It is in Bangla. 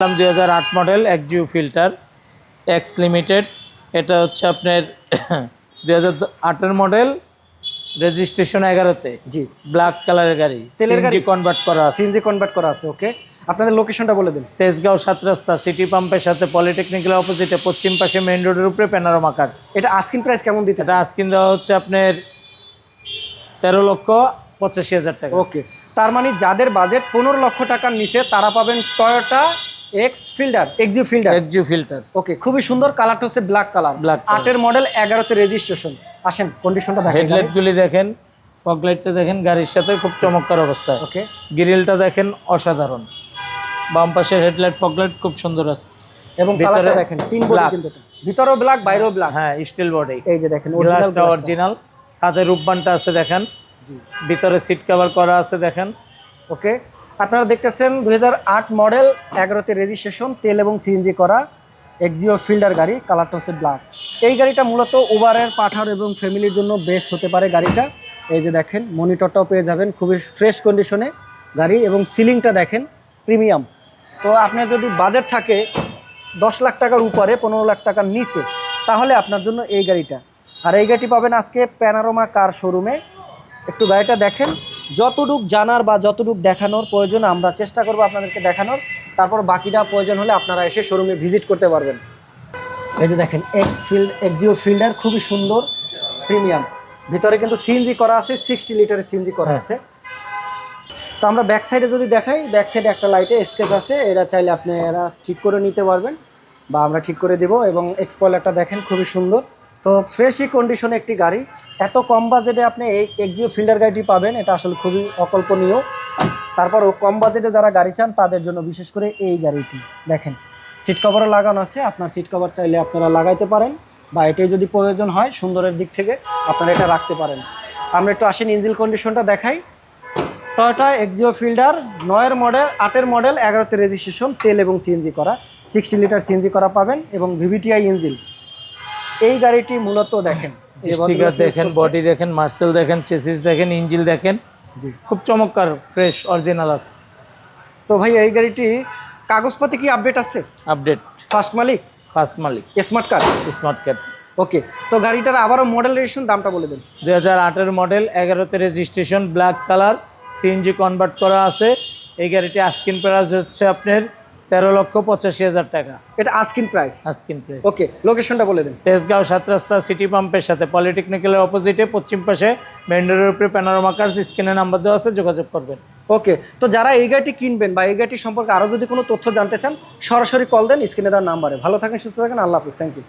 দুই হাজার আট model Axio Fielder X limited এটা হচ্ছে আপনার দুই হাজার আটের মডেল রেজিস্ট্রেশন এগারোতে জি। ব্ল্যাক কালারের গাড়ি? সিএনজি কনভার্ট করা আছে। সিএনজি কনভার্ট করা আছে ওকে আপনাদের লোকেশনটা বলে দিন। তেজগাঁও সাত রাস্তা সিটি পাম্পের সাথে পলিটেকনিক্যাল অপোজিটে পশ্চিম পাশে মেইন রোডের উপরে প্যানারোমা কার্স এটা আস্কিন প্রাইস কেমন দিতে এটা আস্কিন দেওয়া হচ্ছে আপনার তেরো লক্ষ পঁচাশি হাজার টাকা। ওকে তার মানে যাদের বাজেট পনেরো লক্ষ টাকার নিচে তারা পাবেন Toyota X Fielder Axio Fielder Axio Fielder okay খুবই সুন্দর কালারটা হচ্ছে ব্ল্যাক কালার color। আটের মডেল এগারোতে রেজিস্ট্রেশন আসেন কন্ডিশনটা দেখেন হেডলাইটগুলি দেখেন ফগলাইটটা দেখেন গাড়ির সাথে খুব চমৎকার অবস্থায় ওকে গ্রিলটা দেখেন অসাধারণ। বাম পাশের হেডলাইট ফগলাইট খুব সুন্দর আছে। এবং কালারটা দেখেন তিন বডি কিন্তু। ভিতরেও ব্ল্যাক বাইরেও ব্ল্যাক হ্যাঁ স্টিল বডি এই যে দেখেন গ্লাসটা অরিজিনাল অরিজিনাল সাথে রূপবানটা আছে দেখেন। ভিতরে সিট কভার করা আছে দেখেন। ওকে আপনারা দেখতেছেন দু হাজার আট মডেল, এগারোতে রেজিস্ট্রেশন তেল এবং সিএনজি করা এক্সিও ফিল্ডার গাড়ি কালারটা হচ্ছে ব্ল্যাক এই গাড়িটা মূলত উবারের পাঠার এবং ফ্যামিলির জন্য বেস্ট হতে পারে গাড়িটা। এই যে দেখেন মনিটরটাও পেয়ে যাবেন, খুবই ফ্রেশ কন্ডিশনে গাড়ি এবং সিলিংটা দেখেন প্রিমিয়াম তো আপনার যদি বাজেট থাকে দশ লাখ টাকার উপরে, পনেরো লাখ টাকার নিচে, তাহলে আপনার জন্য এই গাড়িটা। আর এই গাড়িটি পাবেন আজকে প্যানারোমা কার শোরুমে একটু গাড়িটা দেখেন। যতটুক জানার বা যতটুক দেখানোর প্রয়োজন আমরা চেষ্টা করব আপনাদেরকে দেখানোর। তারপর বাকিটা প্রয়োজন হলে আপনারা এসে শোরুমে ভিজিট করতে পারবেন। এই যে দেখেন এক্স ফিল্ড এক্সিও ফিল্ডার খুবই সুন্দর প্রিমিয়াম ভিতরে কিন্তু সিএনজি করা আছে সিক্সটি লিটারের সিএনজি করা। আছে। তো আমরা ব্যাক সাইডে যদি দেখাই ব্যাক সাইডে একটা লাইটে স্কেচ আছে, এটা চাইলে আপনি এরা ঠিক করে নিতে পারবেন বা আমরা ঠিক করে দেব এবং এক্সপয়লারটা দেখেন খুবই সুন্দর। তো ফ্রেশই কন্ডিশনে একটি গাড়ি। এত কম বাজেটে আপনি এই এক্সিও ফিল্ডার গাড়িটি পাবেন, এটা আসলে খুবই অকল্পনীয়। তারপরও কম বাজেটে যারা গাড়ি চান, তাদের জন্য বিশেষ করে এই গাড়িটি। দেখেন সিট কভারও লাগানো আছে, আপনার সিট কভার চাইলে আপনারা লাগাইতে পারেন, বা এটাই যদি প্রয়োজন হয়, সুন্দরের দিক থেকে আপনারা এটা রাখতে পারেন। আমরা একটু আসেন ইঞ্জিল কন্ডিশনটা দেখাই। টয়োটা এক্সিও ফিল্ডার নয়ের মডেল আটের মডেল এগারোতে রেজিস্ট্রেশন তেল এবং সিএনজি করা। সিক্সটি লিটার সিএনজি করা পাবেন এবং ভিভিটিআই ইঞ্জিন এই গাড়িটি মূলত দেখেন। স্টিকার দেখেন বডি দেখেন মার্সেল দেখেন চেসিস দেখেন ইঞ্জিল দেখেন। খুব চমৎকার ফ্রেশ অরিজিনাল আছে তো ভাই এই গাড়িটি কাগজপাতি কি আপডেট আছে? আপডেট ফার্স্ট মালিক? ফার্স্ট মালিক। Smart card smart card okay তো গাড়িটার আবারও মডেল রেজিস্ট্রেশন দামটা বলে দেন। দুই হাজার আটের মডেল এগারোতে registration black colour CNG convert করা আছে। এই গাড়িটি আস্কিন প্রাইস হচ্ছে আপনার তেরো লক্ষ পঁচাশি হাজার টাকা। এটা asking price asking price okay লোকেশনটা বলে দিন। তেজগাঁও সাত রাস্তা সিটি পাম্পের সাথে পলিটেকনিক্যালের অপোজিটে পশ্চিম পাশে মেন রোডের উপরে প্যানোরামা কার্স স্ক্রিনে নাম্বার দেওয়া আছে যোগাযোগ করবেন। ওকে তো যারা এই গাড়িটি কিনবেন বা এই গাড়িটি সম্পর্কে আরও যদি কোনো তথ্য জানতে চান সরাসরি কল দেন স্ক্রিনে দেওয়ার নাম্বারে ভালো থাকেন সুস্থ থাকেন আল্লাহ হাফিজ থ্যাংক ইউ